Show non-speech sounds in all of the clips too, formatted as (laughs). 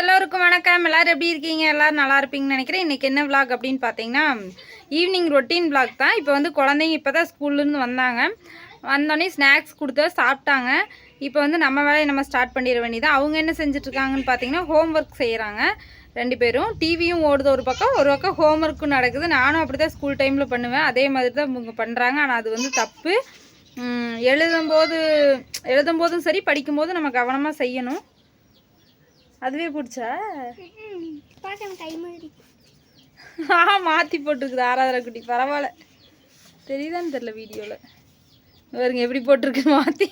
எல்லோருக்கும் வணக்கம். எல்லாரும் எப்படி இருக்கீங்க? எல்லோரும் நல்லா இருப்பீங்கன்னு நினைக்கிறேன். இன்றைக்கி என்ன விளாக் அப்படின்னு பார்த்தீங்கன்னா ஈவினிங் ரொட்டீன் விளாக் தான். இப்போ வந்து குழந்தைங்க இப்போ தான் ஸ்கூல்லேருந்து வந்தாங்க. வந்தோடனே ஸ்நாக்ஸ் கொடுத்து சாப்பிட்டாங்க. இப்போ வந்து நம்ம வேலையை நம்ம ஸ்டார்ட் பண்ணிட வேண்டியது அவங்க என்ன செஞ்சுட்டு பார்த்தீங்கன்னா ஹோம் ஒர்க் செய்கிறாங்க ரெண்டு பேரும். டிவியும் ஓடுது ஒரு பக்கம். ஒரு பக்கம் ஹோம் ஒர்க்கும் நடக்குது. நானும் அப்படி தான் ஸ்கூல் டைமில் பண்ணுவேன். அதே மாதிரி தான் இவங்க பண்ணுறாங்க ஆனால் அது வந்து தப்பு. எழுதும்போது எழுதும்போதும் சரி படிக்கும்போது நம்ம கவனமாக செய்யணும். அதுவே பிடிச்சா? ஆ மாற்றி போட்டிருக்குது ஆராதனை குட்டி. பரவாயில்ல. தெரியுதான்னு தெரில வீடியோவில் பாருங்க எப்படி போட்டிருக்கு மாற்றி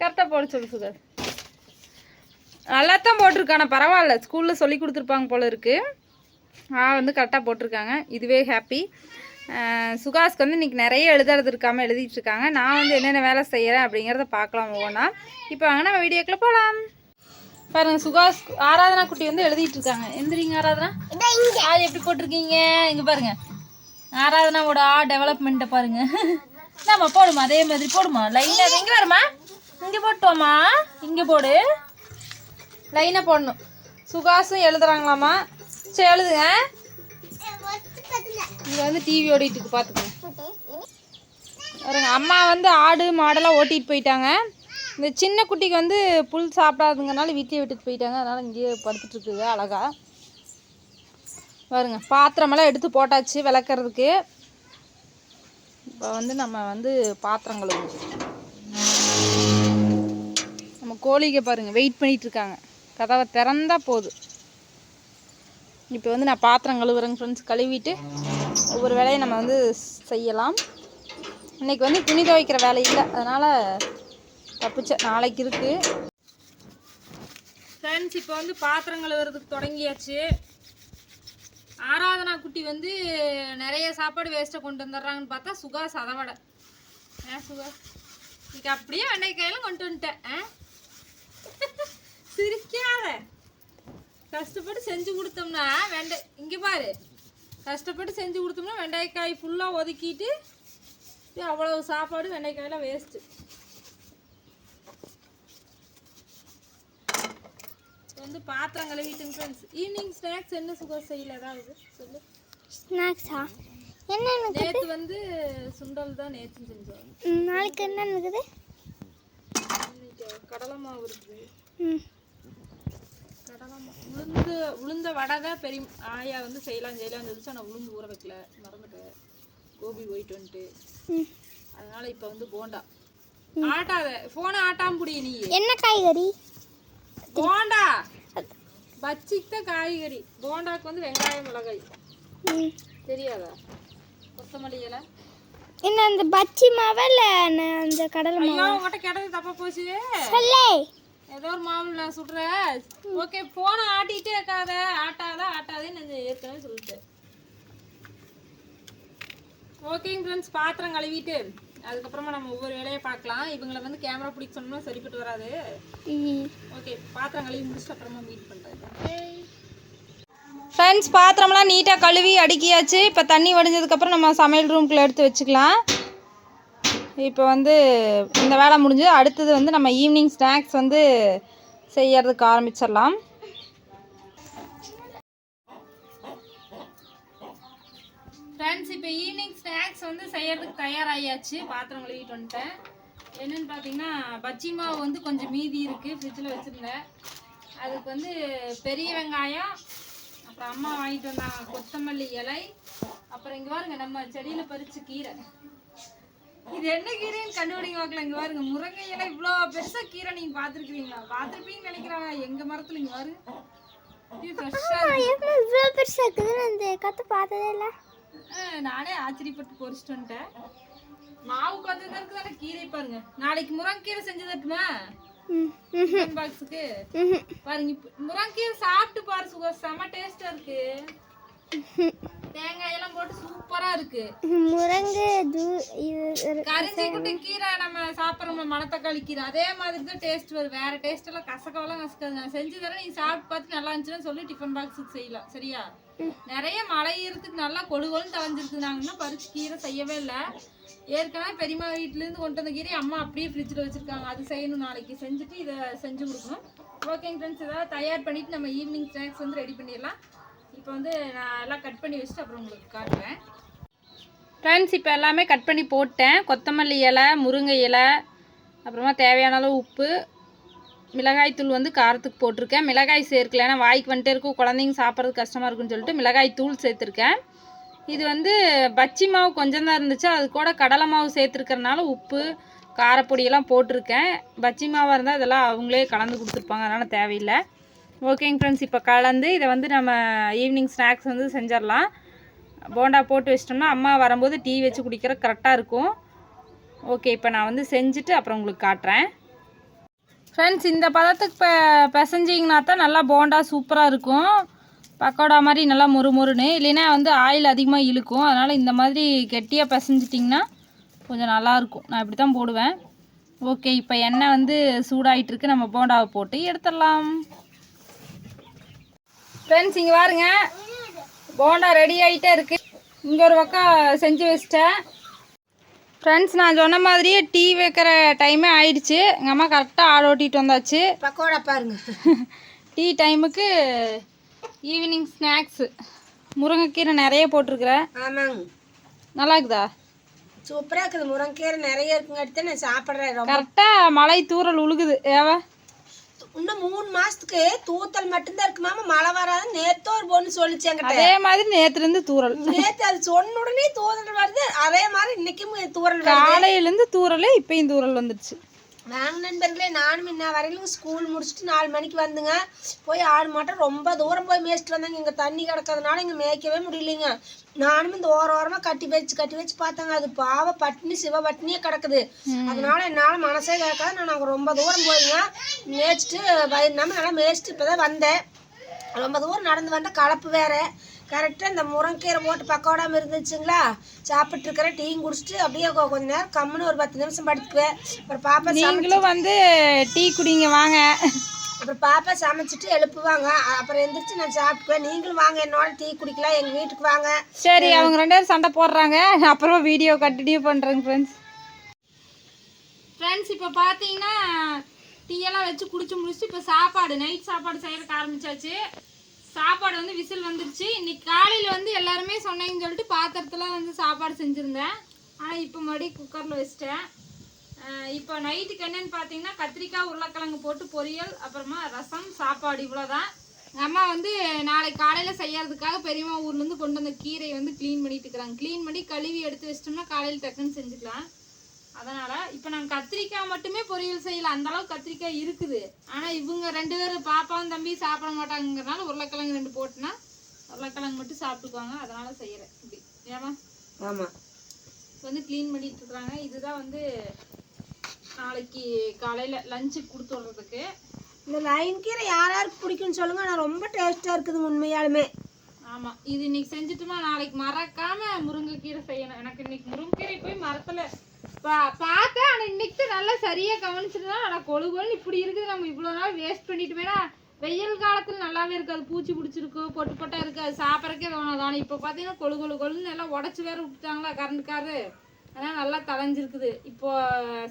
கரெக்டாக போட சொல்லு சுகர் நல்லா தான் போட்டிருக்கான பரவாயில்ல. ஸ்கூலில் சொல்லி கொடுத்துருப்பாங்க போல இருக்கு. ஆ வந்து கரெக்டாக போட்டிருக்காங்க. இதுவே ஹாப்பி சுகாஸ்க்கு வந்து இன்றைக்கி நிறைய எழுதுறது இருக்காமல் எழுதிட்டு இருக்காங்க. நான் வந்து என்னென்ன வேலை செய்கிறேன் அப்படிங்கிறத பார்க்கலாம் ஒவ்வொன்றா இப்போ வாங்க நம்ம வீடியோக்குள்ளே போகலாம் பாருங்க சுகாஸ் ஆராதனா குட்டி வந்து எழுதிட்டு இருக்காங்க. எந்திரிங்க ஆராதனா. ஆ எப்படி போட்டிருக்கீங்க? இங்க பாருங்க. ஆராதனாவோட ஆ டெவலப்மெண்ட்டை பாருங்க. நாம போடுமா அதே மாதிரி போடுமா லைனா இங்க. வருமா இங்க போட்டோமா இங்க போடு. லைனா போடணும். சுகாசும் எழுதுறாங்களாமா சரி எழுதுங்க. இங்க வந்து டிவி ஓடிட்டு இருக்கு பாத்துக்கோங்க. பாருங்க அம்மா வந்து ஆடு மாடெல்லாம் ஓட்டிட்டு போயிட்டாங்க. இந்த சின்ன குட்டிக்கு வந்து புல் சாப்பிடாதுங்கனால வீட்டையே விட்டுட்டு போயிட்டாங்க. அதனால் இங்கேயே படுத்துட்டு இருக்குது அழகா. பாருங்க பாத்திரமெல்லாம் எடுத்து போட்டாச்சு விளக்குறதுக்கு. இப்போ வந்து நம்ம வந்து பாத்திரம் கழுவுவோம் நம்ம கோழிக்கு பாருங்கள் வெயிட் பண்ணிகிட்ருக்காங்க இருக்காங்க கதவை திறந்தா போதும். இப்போ வந்து நான் பாத்திரம் கழுவுறேங்க ஃப்ரெண்ட்ஸ் கழுவிட்டு ஒவ்வொரு வேலையை நம்ம வந்து செய்யலாம். இன்னைக்கு வந்து துணி துவைக்கிற வேலை இல்லை. அதனால் தப்பிச்ச நாளைக்கு இருக்கு. ஃப்ரெண்ட்ஸ் இப்போ வந்து பாத்திரம் கழுவுறதுக்கு தொடங்கியாச்சு. ஆராதனா குட்டி வந்து நிறைய சாப்பாடு வேஸ்ட்டை கொண்டு வந்துடுறாங்கன்னு பார்த்தா சுகா சதவடை. விட ஏன் சுகாஸ் இன்னைக்கு அப்படியே வெண்டைக்காயெல்லாம் கொண்டு வந்துட்டேன். ஆ? (laughs) சிரிக்காத. கஷ்டப்பட்டு செஞ்சு கொடுத்தோம்னா வெண்டை இங்கே பாரு. கஷ்டப்பட்டு செஞ்சு கொடுத்தோம்னா வெண்டைக்காய் ஃபுல்லாக ஒதுக்கிட்டு அவ்வளோ அவ்வளவு சாப்பாடு வெண்டைக்காயெல்லாம் வேஸ்ட்டு வந்து பாத்திரம் கழுவிட்டுங்க ஃப்ரெண்ட்ஸ் ஈவினிங் ஸ்நாக்ஸ் என்ன சுகர் செய்யல? ஏதாவது சொல்லு. ஸ்நாக்ஸா என்ன நேற்று வந்து சுண்டல் தான் நேற்று செஞ்சோம். நாளைக்கு என்ன இருக்குது? கடலை மாவு இருக்குது. கடலை மாவு உளுந்து உளுந்த வடை தான் பெரிய ஆயா வந்து செய்யலாம் செய்யலாம் இருந்துச்சு ஆனால் உளுந்து ஊற வைக்கல. மறந்துட்டேன். கோபி போயிட்டு வந்துட்டு. அதனால இப்போ வந்து போண்டா. ஆட்டாத ஃபோனை ஆட்டாம புடி நீ. என்ன காய்கறி? போண்டா. பச்சிக்கு தான் காய்கறி. போண்டாக்கு வந்து வெங்காயம் மிளகாய். தெரியாதா? கொத்தமல்லி இலை. என்ன அந்த பச்சி மாவா இல்லை அந்த கடலை ஐயோ மாவா? உங்ககிட்ட கேட்டது தப்பா போச்சு. சொல்லே. ஏதோ ஒரு மாவு நான் சுடுறேன் ஓகே போனை ஆட்டிட்டே இருக்காத. ஆட்டாத ஆட்டாதேன்னு நான் ஏற்கனவே சொல்லிட்டேன். ஓகேங்க ஃப்ரெண்ட்ஸ் பாத்திரம் கழுவிட்டு. அதுக்கப்புறமா நம்ம ஒவ்வொரு வேலையை பார்க்கலாம். இவங்களை வந்து கேமரா பிடிக்க சொன்னோம்னா சரிப்பட்டு வராது. ஓகே பாத்திரம் கழுவி முடிச்சுட்டு அப்புறமா மீட் பண்ணுறேன் ஃப்ரெண்ட்ஸ் பாத்திரம்லாம் நீட்டாக கழுவி அடுக்கியாச்சு. இப்போ தண்ணி வடிஞ்சதுக்கப்புறம் நம்ம சமையல் ரூம்குள்ளே எடுத்து வச்சுக்கலாம். இப்போ வந்து இந்த வேலை முடிஞ்சு அடுத்தது வந்து நம்ம ஈவினிங் ஸ்நாக்ஸ் வந்து செய்யறதுக்கு ஆரம்பிச்சிடலாம். இப்போ ஈவினிங் ஸ்நாக்ஸ் வந்து செய்யறதுக்கு தயாராகியாச்சு பாத்திரம் கழுவிட்டு வந்துட்டேன். என்னன்னு பார்த்தீங்கன்னா பஜ்ஜி மாவு வந்து கொஞ்சம் மீதி இருக்குது ஃப்ரிட்ஜில் வச்சுருந்தேன். அதுக்கு வந்து பெரிய வெங்காயம் அப்புறம் அம்மா வாங்கிட்டு வந்தாங்க கொத்தமல்லி இலை அப்புறம் இங்கே பாருங்க நம்ம செடியில் பறித்து கீரை. இது என்ன கீரைன்னு கண்டுபிடிங்க பார்க்கல. இங்கே பாருங்க முருங்கை இலை இவ்வளோ பெருசாக கீரை நீங்கள் பார்த்துருக்கீங்களா? பார்த்துருப்பீங்கன்னு நினைக்கிறாங்க எங்கள் மரத்தில் இங்கே பாருங்க. இது ஃப்ரெஷ்ஷாக இவ்வளோ பெருசாக இருக்குதுன்னு அந்த கற்று பார்த்ததே இல்லை. நானே ஆச்சரியப்பட்டு பொறிச்சிட்டு வந்துட்டேன். மாவு கொஞ்சம் தான் கீரை பாருங்க. நாளைக்கு முருங்கீரை செஞ்சு தட்டுமா ம் ம் பாக்ஸுக்கு பாருங்க முருங்கீரை சாப்பிட்டு பாரு சுகர் செம டேஸ்டா இருக்கு. தேங்காய் எல்லாம் போட்டு சூப்பரா இருக்கு. முருங்கை கரிஞ்சி குட்டி கீரை நம்ம சாப்பிட்றோம்ல மணத்தக்காளி கீரை அதே மாதிரி தான் டேஸ்ட் வரும் வேற டேஸ்ட் எல்லாம் கசக்கவெல்லாம் கசக்காது நான் செஞ்சு தரேன் நீ சாப்பிட்டு பார்த்து நல்லா இருந்துச்சுன்னு சொல்லி டிஃபன் பாக்ஸுக்கு செய்யலாம். சரியா? நிறைய மழை ஈரத்துக்கு நல்லா கொழு கொழுன்னு பறிச்சு கீரை செய்யவே இல்லை. ஏற்கனவே பெரியம்மா வீட்டிலேருந்து கொண்டு வந்த கீரை அம்மா அப்படியே ஃப்ரிட்ஜில் வச்சுருக்காங்க. அது செய்யணும் நாளைக்கு. செஞ்சுட்டு இதை செஞ்சு கொடுக்கணும். ஓகேங்க ஃப்ரெண்ட்ஸ் இதெல்லாம் தயார் பண்ணிவிட்டு நம்ம ஈவினிங் ஸ்நாக்ஸ் வந்து ரெடி பண்ணிடலாம். இப்போ வந்து நான் எல்லாம் கட் பண்ணி வச்சுட்டு அப்புறம் உங்களுக்கு காட்டுறேன். ஃப்ரெண்ட்ஸ் இப்போ எல்லாமே கட் பண்ணி போட்டேன். கொத்தமல்லி இலை முருங்கை இலை அப்புறமா தேவையான அளவு உப்பு மிளகாய் தூள் வந்து காரத்துக்கு போட்டிருக்கேன். மிளகாய் சேர்க்கல ஏன்னா வாய்க்கு வந்துட்டே இருக்கும். குழந்தைங்க சாப்பிட்றது கஷ்டமாக இருக்குன்னு சொல்லிட்டு மிளகாய் தூள் சேர்த்துருக்கேன். இது வந்து பச்சி மாவு கொஞ்சம் தான் இருந்துச்சு. அது கூட கடலை மாவு சேர்த்துருக்கறனால உப்பு காரப்பொடியெல்லாம் போட்டிருக்கேன். பச்சி மாவாக இருந்தால் இதெல்லாம் அவங்களே கலந்து கொடுத்துருப்பாங்க. அதனால் தேவையில்லை. ஓகேங்க ஃப்ரெண்ட்ஸ் இப்போ கலந்து இதை வந்து நம்ம ஈவினிங் ஸ்நாக்ஸ் வந்து செஞ்சிடலாம். போண்டா போட்டு வச்சிட்டோம்னா அம்மா வரும்போது டீ வச்சு குடிக்கிற கரெக்டாக இருக்கும். ஓகே இப்போ நான் வந்து செஞ்சுட்டு அப்புறம் உங்களுக்கு காட்டுறேன். ஃப்ரெண்ட்ஸ் இந்த பதத்துக்கு பெ பிசைஞ்சிங்கன்னா தான் நல்லா போண்டா சூப்பராக இருக்கும். பக்கோடா மாதிரி நல்லா முறுமுறுன்னு. இல்லைன்னா வந்து ஆயில் அதிகமாக இழுக்கும். அதனால் இந்த மாதிரி கெட்டியாக பிசைஞ்சிட்டிங்கன்னா கொஞ்சம் நல்லாயிருக்கும் நான் இப்படி தான் போடுவேன். ஓகே இப்போ எண்ணெய் வந்து சூடாகிட்டுருக்கு நம்ம போண்டாவை போட்டு எடுத்துடலாம். ஃப்ரெண்ட்ஸ் இங்கே பாருங்க. போண்டா ரெடி ஆகிட்டே இருக்குது இங்கே ஒரு பக்கம் செஞ்சு வச்சிட்டேன். ஃப்ரெண்ட்ஸ் நான் சொன்ன மாதிரியே டீ வைக்கிற டைமே ஆயிடுச்சு. எங்கள் அம்மா கரெக்டாக ஆள் ஓட்டிட்டு வந்தாச்சு. பக்கோடா பாருங்க. டீ டைமுக்கு ஈவினிங் ஸ்நாக்ஸு முருங்கைக்கீரை நிறைய போட்டிருக்கிறேன். ஆமாங்க. நல்லா இருக்குதா? சூப்பராக இருக்குது. முருங்கீரை நிறைய இருக்குங்காட்டி தான் நான் சாப்பிட்றேன். கரெக்டாக மழை தூறல் உழுகுது. ஏவா? இன்னும் மூணு மாசத்துக்கு தூத்தல் மட்டும்தான் இருக்குமாமா மழை வராது நேத்தோ ஒரு பொண்ணு சொல்லிச்சு என்கிட்ட. அதே மாதிரி நேற்றுலேருந்து தூறல். நேத்து அது சொன்ன உடனே தூரல் வருது. அதே மாதிரி இன்னைக்கும் தூரல் வருது. காலையிலேருந்து தூறல் இப்பயும் தூறல் வந்துடுச்சு வாங்க நண்பர்களே நானும் இன்ன வரையிலும் ஸ்கூல் முடிச்சுட்டு நாலு மணிக்கு வந்துங்க. போய் ஆடு மாட்டம் ரொம்ப தூரம் போய் மேய்ச்சிட்டு வந்தாங்க. இங்கே தண்ணி கிடக்கிறதுனால இங்கே மேய்க்கவே முடியலைங்க. நானும் இந்த ஓர ஓரமாக கட்டி வச்சு கட்டி வச்சு பார்த்தாங்க. அது பாவ பட்டினி சிவ பட்டினியே கிடக்குது அதனால என்னால் மனசே கேட்காது. நான் அங்கே ரொம்ப தூரம் போயிங்க. மேய்ச்சிட்டு வயிறுனாம நல்லா மேய்ச்சிட்டு இப்போ தான் வந்தேன். ரொம்ப தூரம் நடந்து வந்த கலப்பு வேற. கரெக்டாக இந்த முருங்கீரை போட்டு பக்கோடாம இருந்துச்சுங்களா? சாப்பிட்டு இருக்கிற டீயும் குடிச்சிட்டு அப்படியே கொஞ்ச நேரம் கம்முன்னு ஒரு பத்து நிமிஷம் படுத்துக்குவேன். அப்புறம் பாப்பா நீங்களும் வந்து டீ குடிங்க வாங்க. அப்புறம் பாப்பா சமைச்சிட்டு எழுப்புவாங்க. அப்புறம் எந்திரிச்சு நான் சாப்பிட்டுக்குவேன். நீங்களும் வாங்க என்னோட டீ குடிக்கலாம் எங்கள் வீட்டுக்கு வாங்க. சரி அவங்க ரெண்டு பேரும் சண்டை போடுறாங்க. அப்புறம் வீடியோ கண்டினியூ பண்ணுறேங்க ஃப்ரெண்ட்ஸ் ஃப்ரெண்ட்ஸ் இப்போ பார்த்தீங்கன்னா டீயெல்லாம் வச்சு குடிச்சு முடிச்சுட்டு இப்போ சாப்பாடு நைட் சாப்பாடு செய்யறதுக்கு ஆரம்பிச்சாச்சு. சாப்பாடு வந்து விசில் வந்துருச்சு. இன்னைக்கு காலையில் வந்து எல்லாருமே சொன்னீங்கன்னு சொல்லிட்டு பாத்திரத்தில் வந்து சாப்பாடு செஞ்சுருந்தேன். ஆனால் இப்போ மறுபடியும் குக்கரில் வச்சிட்டேன். இப்போ நைட்டுக்கு என்னென்னு பார்த்தீங்கன்னா கத்திரிக்காய் உருளைக்கிழங்கு போட்டு பொரியல் அப்புறமா ரசம் சாப்பாடு இவ்வளோதான் எங்கள் அம்மா வந்து நாளைக்கு காலையில் செய்யறதுக்காக பெரியம்மா ஊர்லேருந்து கொண்டு வந்த கீரையை வந்து க்ளீன் பண்ணிட்டு இருக்கிறாங்க. க்ளீன் பண்ணி கழுவி எடுத்து வச்சிட்டோம்னா காலையில் டக்குன்னு செஞ்சுக்கலாம். அதனால இப்போ நாங்கள் கத்திரிக்காய் மட்டுமே பொரியல் செய்யல. அந்த அளவுக்கு கத்திரிக்காய் இருக்குது. ஆனால் இவங்க ரெண்டு பேரும் பாப்பாவும் தம்பி சாப்பிட மாட்டாங்கங்கிறனால உருளைக்கிழங்கு ரெண்டு போட்டுனா உருளைக்கிழங்கு மட்டும் சாப்பிட்டுக்குவாங்க. அதனால செய்யறேன். இப்படி. ஏமா ஆமாம் இப்போ வந்து க்ளீன் பண்ணிட்டு இருக்காங்க. இதுதான் வந்து நாளைக்கு காலையில் லஞ்சுக்கு கொடுத்து விட்றதுக்கு. இந்த லைன் கீரை யார் யாருக்கு பிடிக்கும்னு சொல்லுங்க. ஆனால் ரொம்ப டேஸ்ட்டாக இருக்குதுங்க உண்மையாலுமே. ஆமா. இது இன்னைக்கு செஞ்சுட்டுமா நாளைக்கு மறக்காம முருங்கைக்கீரை செய்யணும். எனக்கு இன்னைக்கு முருங்கைக்கீரை போய் மரத்துல பார்த்தேன் ஆனால் இன்னைக்கு நல்லா சரியாக கவனிச்சிருந்தா ஆனால் கொழு கொழுன்னு இப்படி இருக்குது. நம்ம இவ்வளோ நாள் வேஸ்ட் பண்ணிட்டுமேனா வெயில் காலத்தில் நல்லாவே இருக்காது. பூச்சி பிடிச்சிருக்கு பொட்டு பொட்டாக இருக்காது. அது சாப்பிட்றக்கே தோணாது ஆனால் இப்போ பார்த்தீங்கன்னா கொழு கொழு கொழுன்னு எல்லாம் உடச்சி வேற விட்டுட்டாங்களா கரண்ட்காரு அதனால் நல்லா தலைஞ்சிருக்குது இப்போ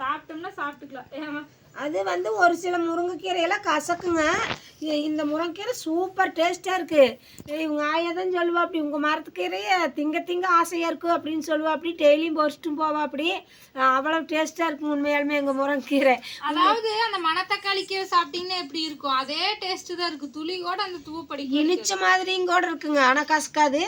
சாப்பிட்டோம்னா சாப்பிட்டுக்கலாம். ஏமா அது வந்து ஒரு சில முருங்கைக்கீரையெல்லாம் கசக்குங்க. இந்த முருங்கைக்கீரை சூப்பர் டேஸ்ட்டாக இருக்குது இவங்க ஆயா தான் சொல்லுவா அப்படி உங்கள் மரத்துக்கீரையை திங்க திங்க ஆசையாக இருக்கும் அப்படின்னு சொல்லுவா அப்படி டெய்லியும் பொறிச்சிட்டும் போவா அப்படி. அவ்வளோ டேஸ்ட்டாக இருக்கும் உண்மையாலுமே எங்கள் முருங்கைக்கீரை. அதாவது அந்த மணத்தக்காளி கீரை சாப்பிட்டீங்கன்னா எப்படி இருக்கும்? அதே டேஸ்ட் தான் இருக்கு. துளி கூட அந்த தூவு படிக்கும். இனிச்ச மாதிரியும் கூட இருக்குங்க. ஆனால் கசக்காது.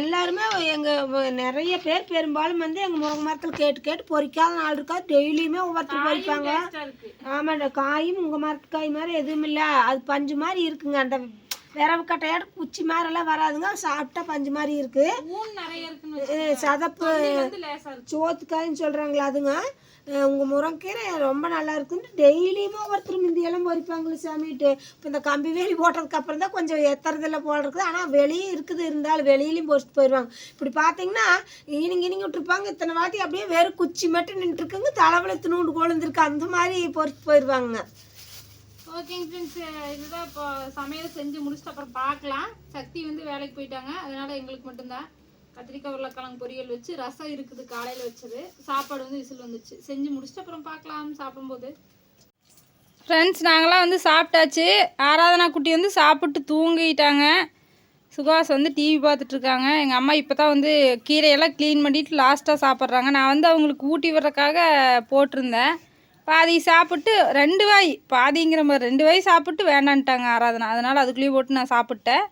எல்லாருமே எங்கள் நிறைய பேர் பெரும்பாலும் வந்து எங்கள் முருங்கை மரத்தில் கேட்டு கேட்டு பொறிக்காத நாள் இருக்கா டெய்லியுமே ஒவ்வொருத்தர் பொறிப்பாங்க. இருக்கு. ஆமாண்ட காயும் உங்கள் மரத்து காய் மாதிரி எதுவும் இல்லை அது பஞ்சு மாதிரி இருக்குங்க அந்த விரவு கட்டையாட குச்சி மாதிரிலாம் வராதுங்க. சாப்பிட்டா பஞ்சு மாதிரி இருக்கு. ஊன் நிறைய இருக்குன்னு அஹ் சதப்பு சோத்துக்காயின்னு சொல்கிறாங்களா அதுங்க. அஹ் உங்க முருங்கீரை ரொம்ப நல்லா இருக்குன்னு டெய்லியுமே ஒருத்தர் முந்தியெல்லாம் பொறிப்பாங்களே சாமிட்டு இப்போ இந்த கம்பி வேலி போட்டதுக்கு அப்புறம் தான் கொஞ்சம் எத்துறதில்ல போல இருக்குது. ஆனால் வெளியே இருக்குது இருந்தாலும் வெளியிலையும் பொறிச்சிட்டு போயிடுவாங்க. இப்படி பார்த்தீங்கன்னா ஈனிங்க ஈனிங்க விட்டுருப்பாங்க. இத்தனை வாட்டி அப்படியே வெறும் குச்சி மட்டும் நின்றுருக்குங்க தலைவலி நூண்டு கொழுந்துருக்கு. அந்த மாதிரி பொறிச்சிட்டு போயிடுவாங்க ஓகேங்க ஃப்ரெண்ட்ஸ் இதுதான் இப்போ சமையல் செஞ்சு முடிச்சுட்டு அப்புறம் பார்க்கலாம். சக்தி வந்து வேலைக்கு போயிட்டாங்க. அதனால் எங்களுக்கு மட்டும்தான். கத்திரிக்காய் உருளைக்கிழங்கு பொரியல் வச்சு ரசம் இருக்குது காலையில் வச்சது. சாப்பாடு வந்து விசில் வந்துச்சு. செஞ்சு முடிச்சுட்டு அப்புறம் பார்க்கலாம் சாப்பிடும்போது. ஃப்ரெண்ட்ஸ் நாங்களாம் வந்து சாப்பிட்டாச்சு. ஆராதனா குட்டி வந்து சாப்பிட்டு தூங்கிட்டாங்க. சுகாஸ் வந்து டிவி பார்த்துட்ருக்காங்க எங்கள் அம்மா இப்போ தான் வந்து கீரையெல்லாம் க்ளீன் பண்ணிவிட்டு லாஸ்ட்டாக சாப்பிட்றாங்க. நான் வந்து அவங்களுக்கு ஊட்டி விடுறக்காக போட்டிருந்தேன். பாதி சாப்பிட்டு ரெண்டு வாய் பாதிங்கிற மாதிரி ரெண்டு வாய் சாப்பிட்டு வேண்டான்ட்டாங்க ஆராதனா. அதனால் அதுக்குள்ளேயே போட்டு நான் சாப்பிட்டேன்.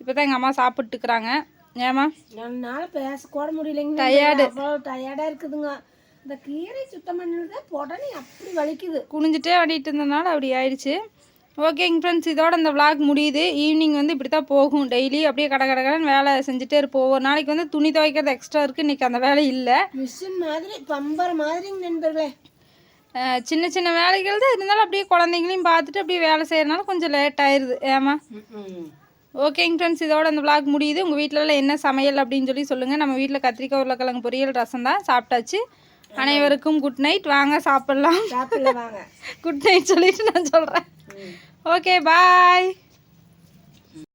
இப்போ தான் எங்கள் அம்மா சாப்பிட்டுக்கிறாங்க. ஏம்மா? என்னால் பேசக்கூட முடியலைங்க. Tired. அவ்வளோ டயர்டாக இருக்குதுங்க. இந்த கீரை சுத்தம் பண்ணிட்டு உடனே அப்படி வலிக்குது. குனிஞ்சிட்டே ஆடிட்டு இருந்ததுனால அப்படி ஆயிடுச்சு. ஓகேங்க ஃப்ரெண்ட்ஸ் இதோட இந்த vlog முடியுது. ஈவினிங் வந்து இப்படி தான் போகும். டெய்லி அப்படியே கடை கடை கடைன்னு வேலை செஞ்சுட்டே இருப்போம். ஒவ்வொரு நாளைக்கு வந்து துணி துவைக்கிறது எக்ஸ்ட்ரா இருக்குது இன்றைக்கி அந்த வேலை இல்லை. மிஷின் மாதிரி பம்பர் மாதிரிங்க நண்பர்களே. சின்ன சின்ன வேலைகள் தான் இருந்தாலும் அப்படியே குழந்தைங்களையும் பார்த்துட்டு அப்படியே வேலை செய்யறதுனால கொஞ்சம் லேட் ஆயிடுது ஏமா ஓகேங்க ஃப்ரெண்ட்ஸ் இதோட இந்த vlog முடியுது. உங்கள் வீட்டிலலாம் என்ன சமையல் அப்படின்னு சொல்லி சொல்லுங்கள் நம்ம வீட்டில் கத்திரிக்காய் உருளைக்கிழங்கு பொரியல் ரசம் தான் சாப்பிட்டாச்சு. அனைவருக்கும் குட் நைட் வாங்க சாப்பிட்லாம். குட் நைட் சொல்லிட்டு நான் சொல்கிறேன் ஓகே பாய்